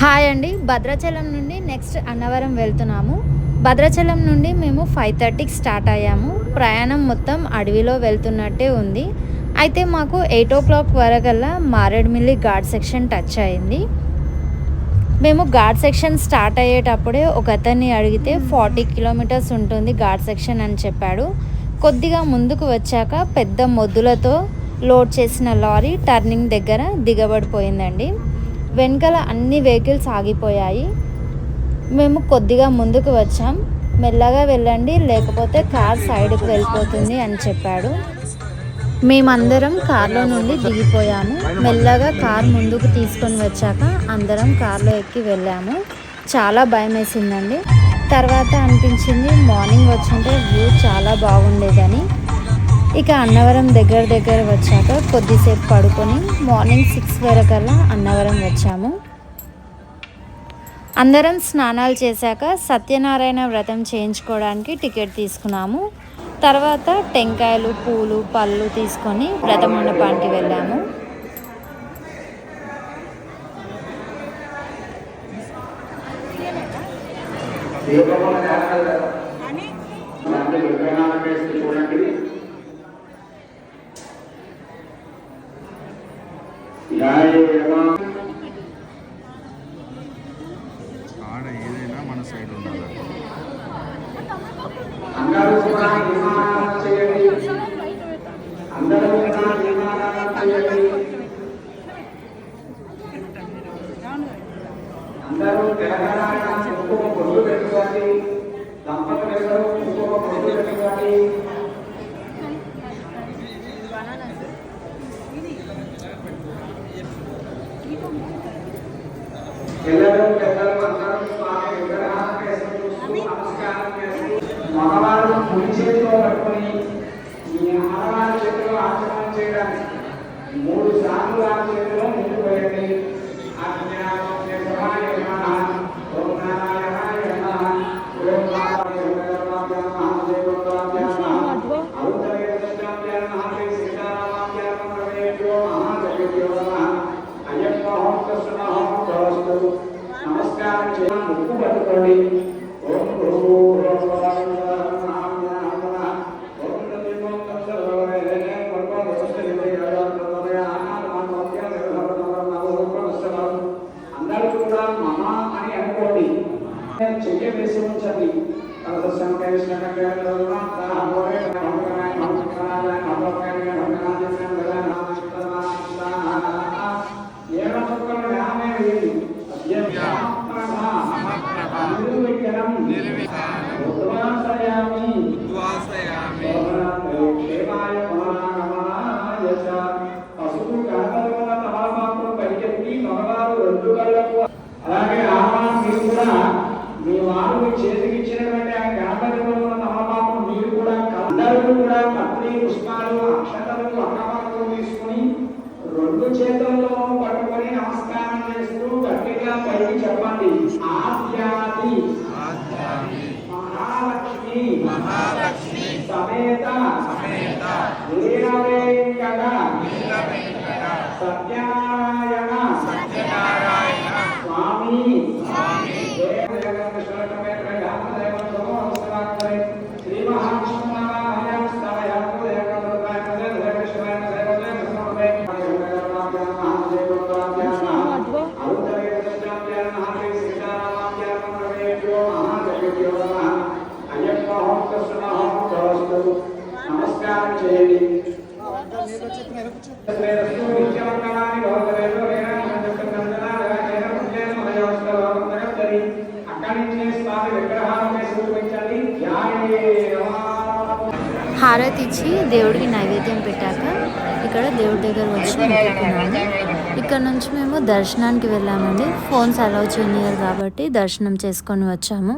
Hi అండి. భద్రాచలం నుండి next Annavaram వెళ్తున్నాము. భద్రాచలం నుండి మేము ఫైవ్ థర్టీకి స్టార్ట్ అయ్యాము. ప్రయాణం మొత్తం అడవిలో వెళ్తున్నట్టే ఉంది. అయితే మాకు ఎయిట్ ఓ క్లాక్ వరకల్లా మారేడుమిల్లి ఘాట్ సెక్షన్ టచ్ అయింది. మేము ఘాట్ సెక్షన్ స్టార్ట్ అయ్యేటప్పుడే ఒక అతన్ని అడిగితే ఫార్టీ కిలోమీటర్స్ ఉంటుంది ఘాట్ సెక్షన్ అని చెప్పాడు. కొద్దిగా ముందుకు వచ్చాక పెద్ద మొద్దులతో లోడ్ చేసిన లారీ టర్నింగ్ దగ్గర దిగబడిపోయిందండి. వెనకాల అన్ని వెహికల్స్ ఆగిపోయాయి. మేము కొద్దిగా ముందుకు వచ్చాం. మెల్లగా వెళ్ళండి లేకపోతే కార్ సైడ్కి వెళ్ళిపోతుంది అని చెప్పాడు. మేమందరం కార్లో నుండి దిగిపోయాము. మెల్లగా కార్ ముందుకు తీసుకొని వచ్చాక అందరం కార్లో ఎక్కి వెళ్ళాము. చాలా భయం వేసిందండి తర్వాత అనిపించింది మార్నింగ్ వచ్చుంటే వ్యూ చాలా బాగుండేదని. ఇక అన్నవరం దగ్గర దగ్గర వచ్చాక కొద్దిసేపు పడుకొని మార్నింగ్ సిక్స్ వరకల్లా అన్నవరం వచ్చాము. అందరం స్నానాలు చేశాక సత్యనారాయణ వ్రతం చేయించుకోవడానికి టికెట్ తీసుకున్నాము. తర్వాత టెంకాయలు పూలు పళ్ళు తీసుకొని వ్రత మండపానికి వెళ్ళాము. ఆడ ఏదైనా మన సైడ్ ఉండాలి అందరూ కూడా నిర్మాణం చేయండి అందరూ కూడా నిర్మాణం చేయండి అందరూ తెలంగాణ కుంకుమ పొందు పెట్టుకోండి దంపతులందరూ కుంకుమ పొందు పిల్లలు పెద్దలు అందరూ స్వామి విగ్రహాన్ని వేసి చూస్తూ నమస్కారం చేసి మగవారు కుడి చేతిలో ఈ ఆడవారి చేతిలో ఆచరణ చేయడానికి మూడు సార్లు ఆ చేతిలో ముందు పోయండి ఆజ్ఞాయ సహాయ నమః ముక్కు పట్టుకోండి ఓం గురు ఓం అందరూ కూడా మమ అని అనుకోండి చెయ్య వేసి ఉంచండి నిర్విఘ్నం ఉద్వాసయామి క్షేమాయ పునరాగమనాయ చ. పసుపు గణపతిగా తమలపాకులు పైకెత్తి మగవారు రెండు కళ్ళకు అలాగే ఆహ్వానం మీరు కూడా మీ వారు చేతికి ఇచ్చినటువంటి ఆ ఉన్న తమలపాకులు మీరు కూడా అందరూ కూడా పత్రి పుష్పాలు అక్షతలు అక్కపాకులు తీసుకుని రెండు చేతుల్లో పట్టుకొని నమస్కారం చేస్తూ గట్టిగా పైకి చెప్పండి. ఆద్యాది. మహాలక్ష్మి. మహాలక్ష్మి. సమేత. సమేత. వీరవేంకట. వీర హారతి ఇచ్చి దేవుడికి నైవేద్యం పెట్టాక ఇక్కడ దేవుడి దగ్గర వచ్చి మొక్కుకున్నాము ఇక్కడ నుంచి మేము దర్శనానికి వెళ్ళామండి. ఫోన్స్ అలౌ చేయనియరు కాబట్టి దర్శనం చేసుకొని వచ్చాము.